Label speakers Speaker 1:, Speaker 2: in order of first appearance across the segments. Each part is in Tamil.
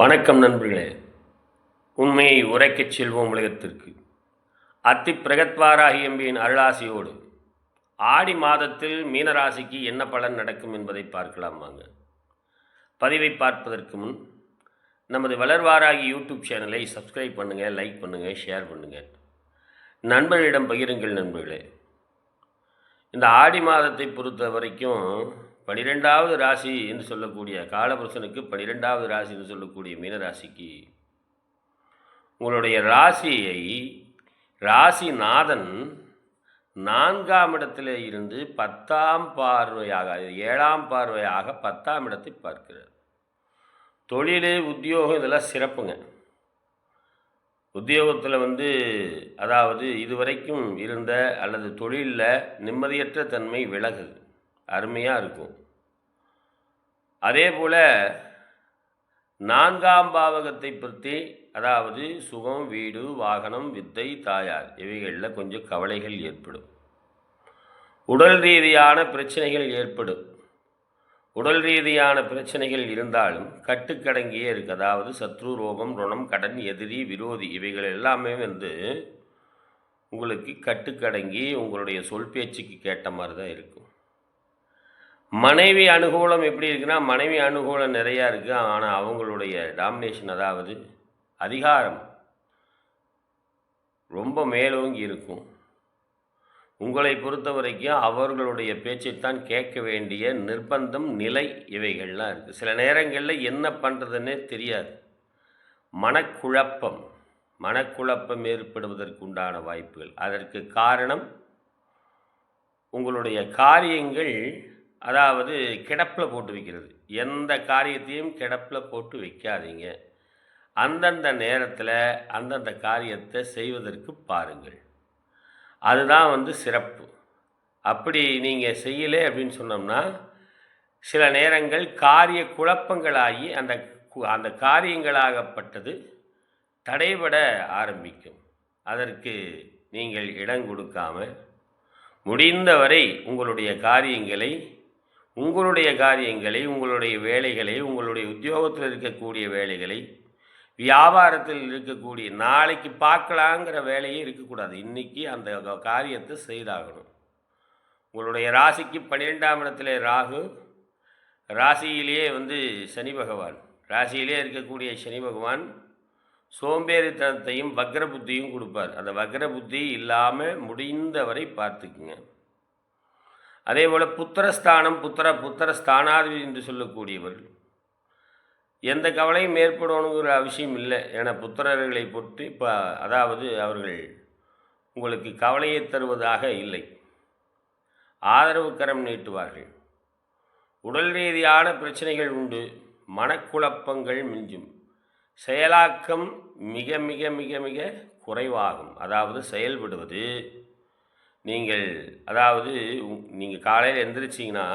Speaker 1: வணக்கம் நண்பர்களே. உண்மையை உரைக்கச் செல்வோம் உலகத்திற்கு. அத்தி பிரகத்வாராகி எம்பியின் அருளாசியோடு ஆடி மாதத்தில் மீனராசிக்கு என்ன பலன் நடக்கும் என்பதை பார்க்கலாம் வாங்க. பதிவை பார்ப்பதற்கு முன் நமது வளர்வாராகி யூடியூப் சேனலை சப்ஸ்கிரைப் பண்ணுங்கள் லைக் பண்ணுங்கள் ஷேர் பண்ணுங்கள் நண்பர்களிடம் பகிருங்கள் நண்பர்களே. இந்த ஆடி மாதத்தை பொறுத்த வரைக்கும் பனிரெண்டாவது ராசி என்று சொல்லக்கூடிய காலபுருஷனுக்கு பனிரெண்டாவது ராசி என்று சொல்லக்கூடிய மீனராசிக்கு உங்களுடைய ராசியை ராசிநாதன் நான்காம் இடத்தில் இருந்து பத்தாம் பார்வையாக ஏழாம் பார்வையாக பத்தாம் இடத்தை பார்க்கிறார். தொழில் உத்தியோகம் இதெல்லாம் சிறப்புங்க. உத்தியோகத்தில் வந்து அதாவது இதுவரைக்கும் இருந்த அல்லது தொழிலில் நிம்மதியற்ற தன்மை விலகுது. அருமையாக இருக்கும். அதே போல் நான்காம் பாவகத்தை பற்றி அதாவது சுகம் வீடு வாகனம் வித்தை தாயார் இவைகளில் கொஞ்சம் கவலைகள் ஏற்படும். உடல் ரீதியான பிரச்சனைகள் ஏற்படும். உடல் ரீதியான பிரச்சனைகள் இருந்தாலும் கட்டுக்கடங்கியே இருக்குது அதாவது சத்ரு ரோகம் ருணம் கடன் எதிரி விரோதி இவைகள் எல்லாமே வந்து உங்களுக்கு கட்டுக்கடங்கி உங்களுடைய சொல் பேச்சுக்கு கேட்ட மாதிரி தான் இருக்கும். மனைவி அனுகூலம் எப்படி இருக்குன்னா மனைவி அனுகூலம் நிறையா இருக்குது ஆனால் அவங்களுடைய டாமினேஷன் அதாவது அதிகாரம் ரொம்ப மேலோங்கி இருக்கும். உங்களை பொறுத்த வரைக்கும் அவர்களுடைய பேச்சைத்தான் கேட்க வேண்டிய நிர்பந்தம் நிலை இவைகள்லாம் இருக்குது சில நேரங்களில் என்ன பண்ணுறதுன்னே தெரியாது. மனக்குழப்பம் மனக்குழப்பம் ஏற்படுவதற்குண்டான வாய்ப்புகள். அதற்கு காரணம் உங்களுடைய காரியங்கள் அதாவது கிடப்பில் போட்டு வைக்கிறது. எந்த காரியத்தையும் கிடப்பில் போட்டு வைக்காதீங்க. அந்தந்த நேரத்தில் அந்தந்த காரியத்தை செய்வதற்கு பாருங்கள். அதுதான் வந்து சிறப்பு. அப்படி நீங்கள் செய்யலை அப்படின்னு சொன்னோம்னா சில நேரங்கள் காரிய குழப்பங்களாகி அந்த கு- அந்த காரியங்களாகப்பட்டது தடைபட ஆரம்பிக்கும். அதற்கு நீங்கள் இடம் கொடுக்காம முடிந்தவரை உங்களுடைய காரியங்களை உங்களுடைய காரியங்களை உங்களுடைய வேலைகளை உங்களுடைய உத்தியோகத்தில் இருக்கக்கூடிய வேலைகளை வியாபாரத்தில் இருக்கக்கூடிய நாளைக்கு பார்க்கலாங்கிற வேலையே இருக்கக்கூடாது. இன்றைக்கி அந்த க- காரியத்தை செய்தாகணும். உங்களுடைய ராசிக்கு பன்னிரெண்டாம் இடத்துல ராகு ராசியிலேயே வந்து சனி பகவான். ராசியிலே இருக்கக்கூடிய சனி பகவான் சோம்பேறித்தனத்தையும் வக்ர புத்தியும் கொடுப்பார். அந்த வக்ர புத்தி இல்லாமல் முடிந்தவரை பார்த்துக்குங்க. அதே போல் புத்திரஸ்தானம் புத்திர புத்திர ஸ்தானாதிபதி என்று சொல்லக்கூடியவர்கள். எந்த கவலையும் ஏற்படணுங்கிற அவசியம் இல்லை. ஏன்னா புத்திரர்களை பொட்டு இப்போ அதாவது அவர்கள் உங்களுக்கு கவலையை தருவதாக இல்லை. ஆதரவு கரம் நீட்டுவார்கள். உடல் ரீதியான பிரச்சனைகள் உண்டு. மனக்குழப்பங்கள் மிஞ்சும். செயலாக்கம் மிக மிக மிக மிக குறைவாகும். அதாவது செயல்படுவது நீங்கள் அதாவது நீங்கள் காலையில் எந்திரிச்சிங்கன்னா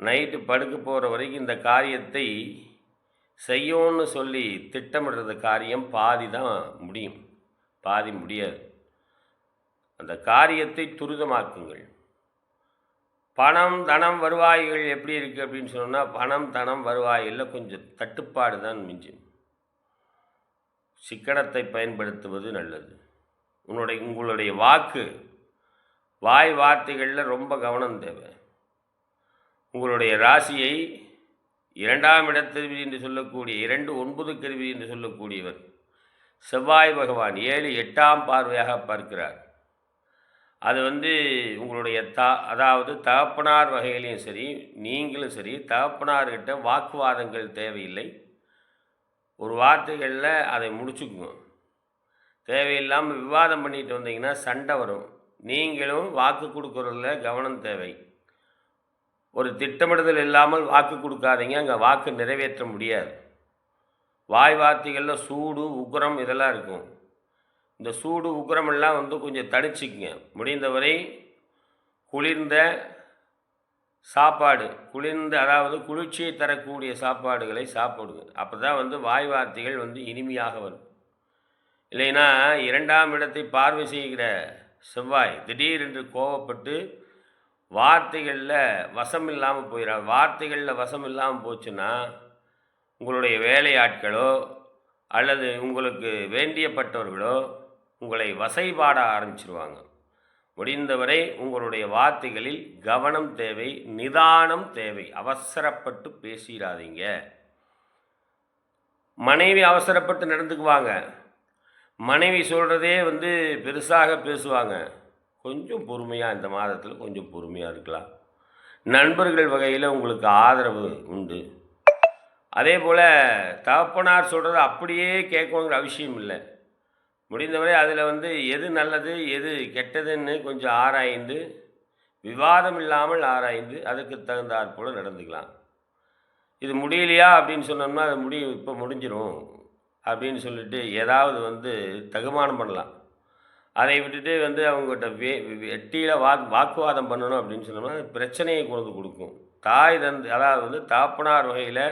Speaker 1: நைட்டு படுக்க போகிற வரைக்கும் இந்த காரியத்தை செய்யோன்னு சொல்லி திட்டமிடுறது காரியம் பாதி தான் முடியும். பாதி முடியாது. அந்த காரியத்தை துரிதமாக்குங்கள். பணம் தனம் வருவாய்கள் எப்படி இருக்குது அப்படின்னு சொன்னால் பணம் தனம் வருவாயில் கொஞ்சம் தட்டுப்பாடு தான் மிஞ்சும். சிக்கனத்தை பயன்படுத்துவது நல்லது. உன்னுடைய உங்களுடைய வாக்கு வாய் வார்த்தைகளில் ரொம்ப கவனம் தேவை. உங்களுடைய ராசியை இரண்டாம் இடத்திருவி என்று சொல்லக்கூடிய இரண்டு ஒன்பது கருவி என்று சொல்லக்கூடியவர் செவ்வாய் பகவான் ஏழு எட்டாம் பார்வையாக பார்க்கிறார். அது வந்து உங்களுடைய தா அதாவது தகப்பனார் வகையிலையும் சரி நீங்களும் சரி தகப்பனார்கிட்ட வாக்குவாதங்கள் தேவையில்லை. ஒரு வார்த்தைகளில் அதை முடிச்சுக்குங்க தேவையில்லாமல் விவாதம் பண்ணிட்டு வந்தீங்கன்னா சண்டை வரும். நீங்களும் வாக்கு கொடுக்குறதுல கவனம் தேவை. ஒரு திட்டமிடுதல் இல்லாமல் வாக்கு கொடுக்காதீங்க அங்கே வாக்கு நிறைவேற்ற முடியாது. வாய் வார்த்தைகளில் சூடு உக்ரம் இதெல்லாம் இருக்கும். இந்த சூடு உக்கிரமெல்லாம் வந்து கொஞ்சம் தணிச்சிக்கங்க முடிந்தவரை குளிர்ந்த சாப்பாடு குளிர்ந்த அதாவது குளிர்ச்சியை தரக்கூடிய சாப்பாடுகளை சாப்பிடுங்க. அப்போ தான் வந்து வாய் வார்த்தைகள் வந்து இனிமையாக வரும். இல்லைன்னா இரண்டாம் இடத்தை பார்வை செய்கிற செவ்வாய் திடீரென்று கோவப்பட்டு வார்த்தைகளில் வசம் இல்லாமல் போயிடா வார்த்தைகளில் வசம் இல்லாமல் போச்சுன்னா உங்களுடைய வேலையாட்களோ அல்லது உங்களுக்கு வேண்டியப்பட்டவர்களோ உங்களை வசைபாட ஆரம்பிச்சிருவாங்க. முடிந்தவரை உங்களுடைய வார்த்தைகளில் கவனம் தேவை நிதானம் தேவை. அவசரப்பட்டு பேசிடாதீங்க. மனைவி அவசரப்பட்டு நடந்துக்குவாங்க. மனைவி சொல்கிறதே வந்து பெருசாக பேசுவாங்க. கொஞ்சம் பொறுமையாக இந்த மாதத்தில் கொஞ்சம் பொறுமையாக இருக்கலாம். நண்பர்கள் வகையில் உங்களுக்கு ஆதரவு உண்டு. அதே போல் தகப்பனார் சொல்கிறது அப்படியே கேட்கணுங்கிற அவசியம் இல்லை. முடிந்தவரை அதில் வந்து எது நல்லது எது கெட்டதுன்னு கொஞ்சம் ஆராய்ந்து விவாதம் இல்லாமல் ஆராய்ந்து அதுக்கு தகுந்தாற்போல் நடந்துக்கலாம். இது முடியலையா அப்படின்னு சொன்னோம்னா அது முடி இப்போ முடிஞ்சிடும் அப்படின்னு சொல்லிட்டு ஏதாவது வந்து தகுமானம் பண்ணலாம். அதை விட்டுட்டு வந்து அவங்ககிட்ட வே வெட்டியில் வா வாக்குவாதம் பண்ணணும் அப்படின்னு சொன்னோம்னா பிரச்சனையை கொண்டு கொடுக்கும். தாய் தந்து அதாவது வந்து தாப்பனார் வகையில்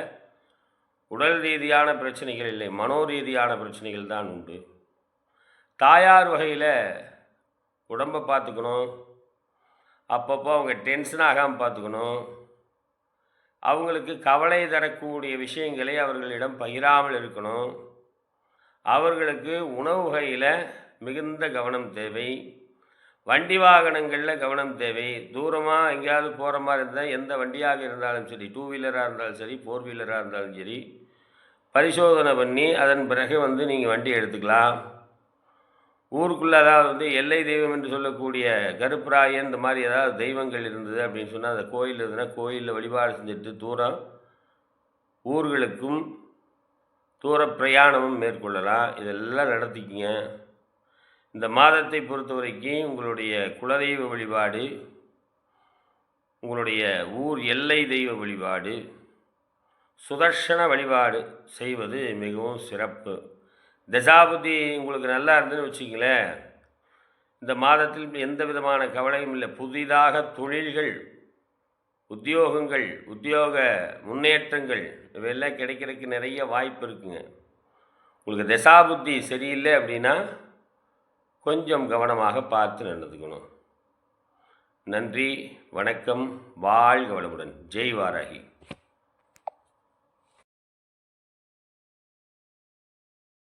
Speaker 1: உடல் ரீதியான பிரச்சனைகள் இல்லை மனோ ரீதியான பிரச்சனைகள் தான் உண்டு. தாயார் வகையில் உடம்பை பார்த்துக்கணும். அப்பப்போ அவங்க டென்ஷன் ஆகாமல் பார்த்துக்கணும். அவங்களுக்கு கவலை தரக்கூடிய விஷயங்களை அவர்களிடம் பகிராமல் இருக்கணும். அவர்களுக்கு உணவு வகையில் மிகுந்த கவனம் தேவை. வண்டி வாகனங்களில் கவனம் தேவை. தூரமாக எங்கேயாவது போகிற மாதிரி இருந்தால் எந்த வண்டியாக இருந்தாலும் சரி டூ வீலராக இருந்தாலும் சரி ஃபோர் வீலராக இருந்தாலும் சரி பரிசோதனை பண்ணி அதன் பிறகு வந்து நீங்கள் வண்டி எடுத்துக்கலாம். ஊருக்குள்ளே அதாவது வந்து எல்லை தெய்வம் என்று சொல்லக்கூடிய கருப்பராயன் இந்த மாதிரி ஏதாவது தெய்வங்கள் இருந்தது அப்படின்னு சொன்னால் அந்த கோயில் இருந்ததுன்னா கோயிலில் வழிபாடு செஞ்சுட்டு தூரம் ஊர்களுக்கும் தூர பிரயாணமும் மேற்கொள்ளலாம். இதெல்லாம் நடத்திக்கிங்க. இந்த மாதத்தை பொறுத்த வரைக்கும் உங்களுடைய குலதெய்வ வழிபாடு உங்களுடைய ஊர் எல்லை தெய்வ வழிபாடு சுதர்ஷன வழிபாடு செய்வது மிகவும் சிறப்பு. தசாபுத்தி உங்களுக்கு நல்லா இருந்துன்னு வச்சுங்களேன் இந்த மாதத்தில் எந்த விதமான கவலையும் இல்லை. புதிதாக தொழில்கள் உத்தியோகங்கள் உத்தியோக முன்னேற்றங்கள் இவையெல்லாம் கிடைக்கிறதுக்கு நிறைய வாய்ப்பு இருக்குங்க. உங்களுக்கு தசாபுத்தி சரியில்லை அப்படின்னா கொஞ்சம் கவனமாக பார்த்து நடந்துக்கணும். நன்றி வணக்கம் வாழ்க வளமுடன். ஜெய் வாராகி.